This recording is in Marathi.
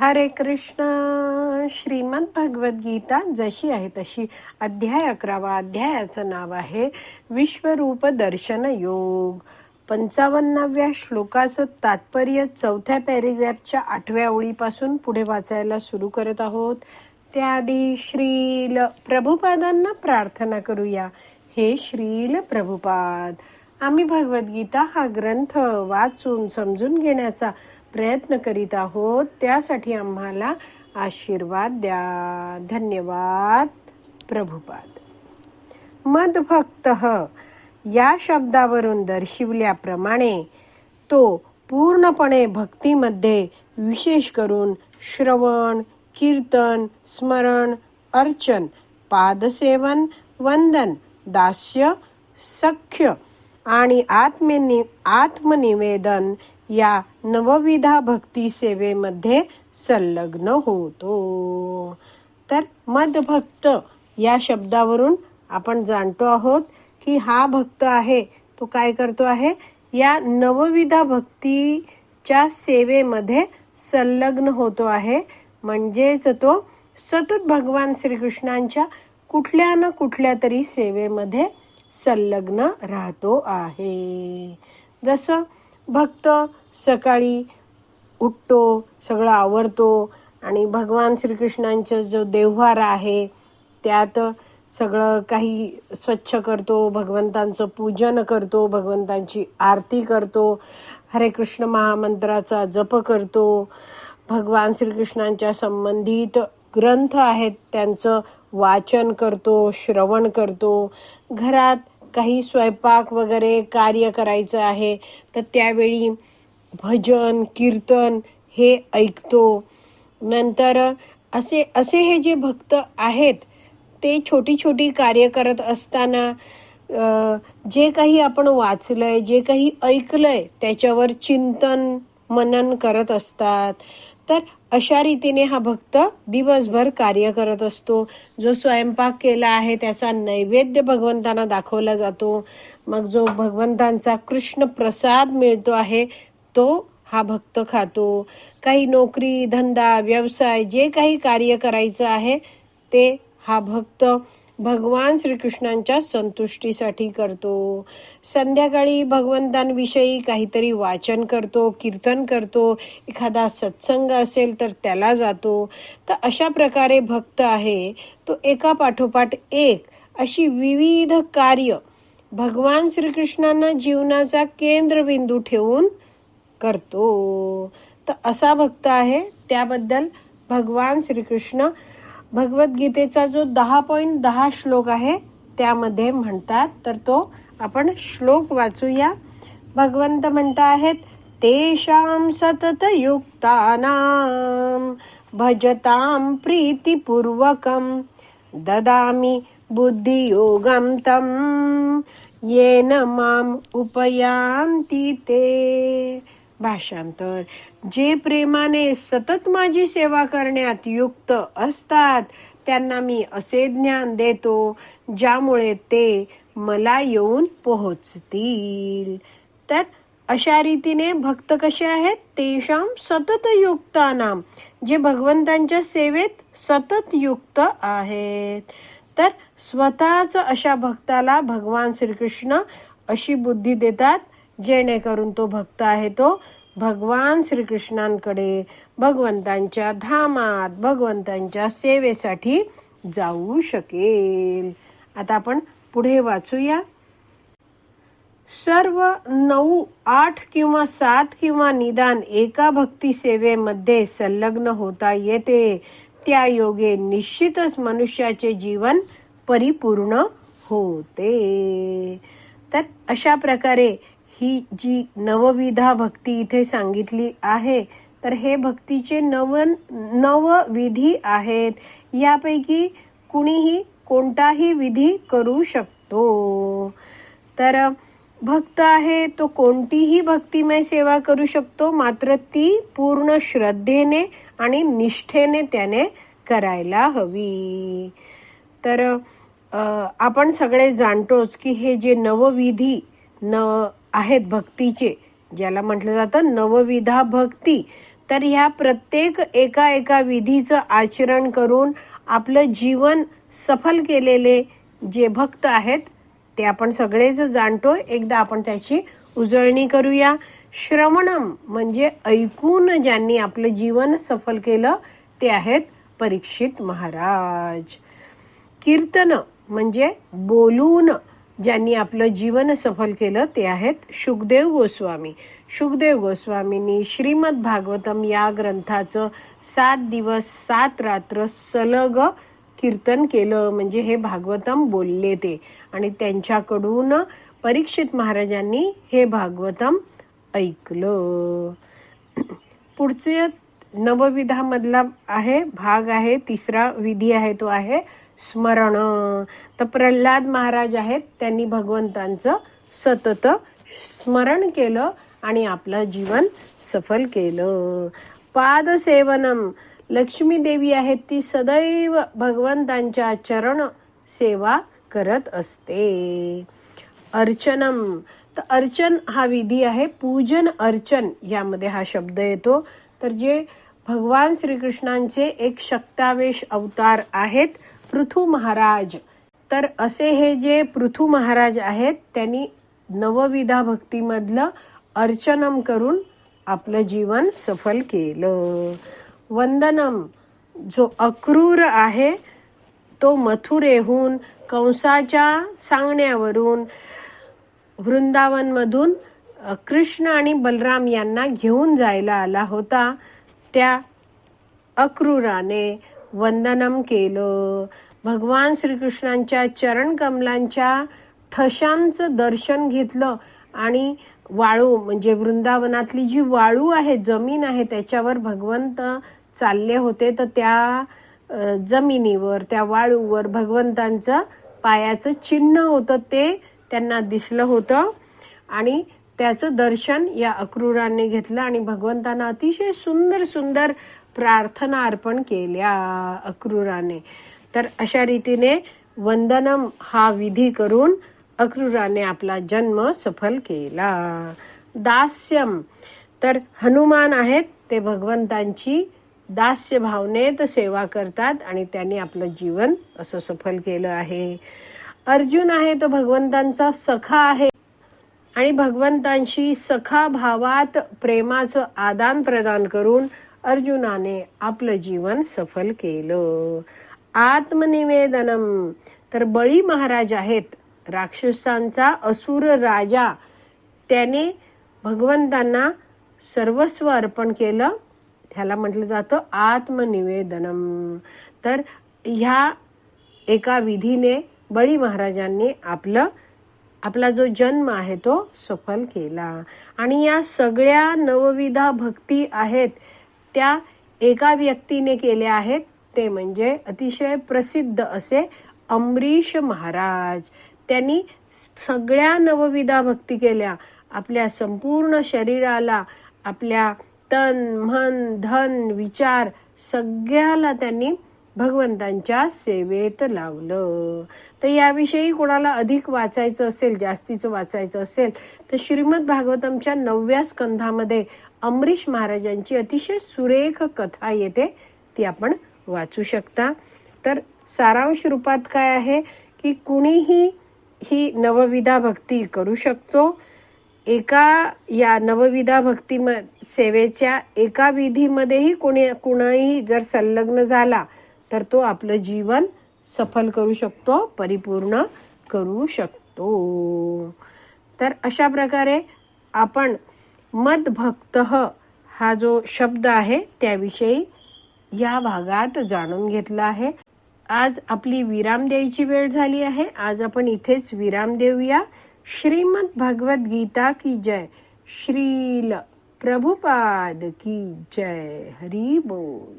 हरे कृष्ण. श्रीमद भगवत गीता जशी आहे तशी अध्याय अकरावा अध्यायाचं नाव आहे विश्वरूप दर्शन योग. पंचावन्नाव्या श्लोकाचं तात्पर्य चौथ्या पॅरेग्राफच्या आठव्या ओळीपासून पुढे वाचायला सुरू करत आहोत. त्याआधी श्रील प्रभुपादांना प्रार्थना करूया. हे श्रील प्रभुपाद आम्ही भगवद्गीता हा ग्रंथ वाचून समजून घेण्याचा प्रयत्न करीत आहोत. त्यासाठी आम्हाला आशीर्वाद द्या. धन्यवाद. प्रभुपाद. मदभक्त या शब्दावरून दर्शविल्याप्रमाणे तो पूर्णपणे भक्तीमध्ये विशेष करून श्रवण कीर्तन स्मरण अर्चन पादसेवन वंदन दास्य सख्य आणि आत्मनि आत्मनिवेदन या नवविधा भक्ती सेवेमध्ये संलग्न होतो. तर मदभक्त या शब्दावरून आपण जाणतो आहोत की हा भक्त आहे तो काय करतो आहे? या नवविधा भक्तीच्या सेवेमध्ये संलग्न होतो आहे. म्हणजेच तो सतत भगवान श्रीकृष्णांच्या कुठल्या ना कुठल्या तरी सेवेमध्ये संलग्न राहतो आहे. जसं भक्त सकाळी उठतो सगळं आवरतो आणि भगवान श्रीकृष्णांचा जो देव्हार आहे त्यात सगळं काही स्वच्छ करतो भगवंतांचं पूजन करतो भगवंतांची आरती करतो हरे कृष्ण महामंत्राचा जप करतो. भगवान श्रीकृष्णांच्या संबंधित ग्रंथ आहेत त्यांचं वाचन करतो श्रवण करतो. घरात काही स्वयंपाक वगैरे कार्य करायचं आहे तर त्यावेळी भजन कीर्तन हे ऐकतो. नंतर असे असे हे जे भक्त आहेत ते छोटी छोटी कार्य करत असताना जे काही आपण वाचलंय जे काही ऐकलंय त्याच्यावर चिंतन मनन करत असतात. तर अशा रीतीने हा भक्त दिवसभर कार्य करत असतो. जो स्वयंपाक केला आहे त्याचा नैवेद्य भगवंतांना दाखवला जातो. मग जो भगवंतांचा कृष्ण प्रसाद मिळतो आहे तो हा भक्त खातो. काही नोकरी धंदा व्यवसाय जे काही कार्य करायचं आहे ते हा भक्त भगवान श्रीकृष्णांच्या संतुष्टीसाठी करतो. संध्याकाळी भगवंतांविषयी काहीतरी वाचन करतो कीर्तन करतो. एखादा सत्संग असेल तर त्याला जातो. तर अशा प्रकारे भक्त आहे. तो एका पाठोपाठ एक अशी विविध कार्य भगवान श्रीकृष्णांना जीवनाचा केंद्रबिंदू ठेवून करतो. तर असा भक्त आहे. त्याबद्दल भगवान श्रीकृष्ण भगवद्गीतेचा जो दहा पॉइंट दहा श्लोक आहे त्यामध्ये म्हणतात. तर तो आपण श्लोक वाचूया. भगवंत म्हणता आहेत तेषां सतत युक्तानां भजतां प्रीतिपूर्वकं ददामि बुद्धियोगं तं। येन माम उपयांती ते। भाषांतर. जे प्रेमाने सतत माझी सेवा करण्यात युक्त असतात त्यांना मी असे ज्ञान देतो ज्यामुळे ते मला येऊन पोहोचतील. तर अशा रीतीने भक्त कसे आहेत? तेशाम सतत युक्तानाम जे भगवंतांच्या सेवेत सतत युक्त आहेत. तर स्वतःच अशा भक्ताला भगवान श्रीकृष्ण अशी बुद्धी देतात जेणेकरून तो भक्त आहे तो भगवान श्रीकृष्णांकडे भगवंतांच्या धामात भगवंतांच्या सेवेसाठी जाऊ शकेल. आता आपण पुढे वाचूया. सर्व नऊ आठ किंवा सात किंवा निदान एका भक्ती सेवेमध्ये संलग्न होता येते. त्या योगे निश्चितच मनुष्याचे जीवन परिपूर्ण होते. तर अशा प्रकारे ही जी नवविधा भक्ती इथे सांगितली आहे तर हे भक्तीचे नव नव विधी आहेत. यापैकी कुणीही कोणताही विधी करू शकतो. तर भक्त आहे तो कोणतीही भक्तिमय सेवा करू शकतो मात्र ती पूर्ण श्रद्धेने आणि निष्ठेने त्याने करायला हवी. तर आपण सगळे जाणतोच की हे जे नवविधी न आहेत भक्तीचे ज्याला म्हटलं जातं नवविधा भक्ती. तर ह्या प्रत्येक एका एका विधीचं आचरण करून आपलं जीवन सफल केलेले जे भक्त आहेत ते आपण सगळेच जाणतो एकदा आपण त्याची उजळणी करूया. श्रवणम म्हणजे ऐकून ज्यांनी आपलं जीवन सफल केलं ते आहेत परीक्षित महाराज. कीर्तन म्हणजे बोलून ज्यांनी आपलं जीवन सफल केलं ते आहेत शुकदेव गोस्वामी. शुकदेव गोस्वामींनी श्रीमद भागवतम या ग्रंथाचं सात दिवस सात रात्र सलग कीर्तन केलं म्हणजे हे भागवतम बोलले ते. आणि त्यांच्याकडून परीक्षित महाराजांनी हे भागवतम ऐकलं. पुढचे नवविधामधला आहे भाग आहे तिसरा विधी आहे तो आहे स्मरण. तर प्रल्हाद महाराज आहेत त्यांनी भगवंतांचं सतत स्मरण केलं आणि आपलं जीवन सफल केलं. पादसेवनम. लक्ष्मी देवी आहेत ती सदैव भगवंतांच्या चरण सेवा करत असते. अर्चनम. तर अर्चन हा विधी आहे पूजन अर्चन यामध्ये हा शब्द येतो. तर जे भगवान श्रीकृष्णांचे एक शक्तावेश अवतार आहेत पृथू महाराज. तर असे हे जे पृथू महाराज आहेत त्यांनी नवविधा भक्तीमधलं अर्चनम करून आपलं जीवन सफल केलं. वंदनम. जो अक्रूर आहे तो मथुरेहून कंसाच्या सांगण्यावरून वृंदावनमधून कृष्ण आणि बलराम यांना घेऊन जायला आला होता त्या अक्रूराने. वंदनम केलं. भगवान श्रीकृष्णांच्या चरण कमलांच्या ठशांचं दर्शन घेतलं आणि वाळू म्हणजे वृंदावनातली जी वाळू आहे जमीन आहे त्याच्यावर भगवंत चालले होते. तर त्या जमिनीवर त्या वाळूवर भगवंतांचं पायाचं चिन्ह होतं ते त्यांना दिसलं होतं. आणि त्याचं दर्शन या अक्रूराने घेतलं आणि भगवंतांना अतिशय सुंदर सुंदर प्रार्थना अर्पण केल्या अक्रूराने. तर अशा रीतीने वंदनम हा विधी करून अक्रूराने आपला जन्म सफल केला. दास्यम. तर हनुमान आहेत ते भगवंतांची दास्य भावनेत सेवा करतात आणि त्यांनी आपलं जीवन असं सफल केलं आहे. अर्जुन आहे तो भगवंतांचा सखा आहे. आणि भगवंतांशी सखा भावात प्रेमाचं आदान प्रदान करून अर्जुनाने आपलं जीवन सफल केलं. आत्मनिवेदनम. तर बळी महाराज आहेत. राक्षसांचा असुर राजा. त्याने भगवंतांना सर्वस्व अर्पण केलं. ह्याला म्हटलं जातं आत्मनिवेदनम. तर ह्या एका विधीने बळी महाराजांनी आपलं आपला जो जन्म आहे तो सफल केला. आणि या सगळ्या नवविधा भक्ती आहेत त्या एका व्यक्तीने केल्या आहेत. ते म्हणजे अतिशय प्रसिद्ध असे अमरीश महाराज. त्यांनी सगळ्या नवविधा भक्ती केल्या. आपल्या संपूर्ण शरीराला आपल्या तन मन धन विचार सगळ्याला त्यांनी भगवंतांच्या सेवेत लावलं. तर याविषयी कोणाला अधिक वाचायचं असेल जास्तीचं वाचायचं असेल तर श्रीमद भागवतमच्या नवव्या स्कंधामध्ये अमरीश महाराजांची अतिशय सुरेख कथा येते. ती आपण वाचू शकता. तर सारांश रूपात काय आहे? की कुणीही ही नवविधा भक्ती करू शकतो. एका या नवविधा भक्ती म- सेवेच्या एका विधीमध्येही कोणी कुणाही जर संलग्न झाला तर तो आपलं जीवन सफल करू शकतो परिपूर्ण करू शकतो. तर अशा प्रकारे आपण मदभक्त हा जो शब्द आहे त्याविषयी या भागात जाणून घेतला आहे. आज आपली विराम द्यायची वेळ झाली आहे. आज आपण इथेच विराम देऊया. श्रीमद भगवत गीता की जय. श्रील प्रभुपाद की जय. हरी बोल.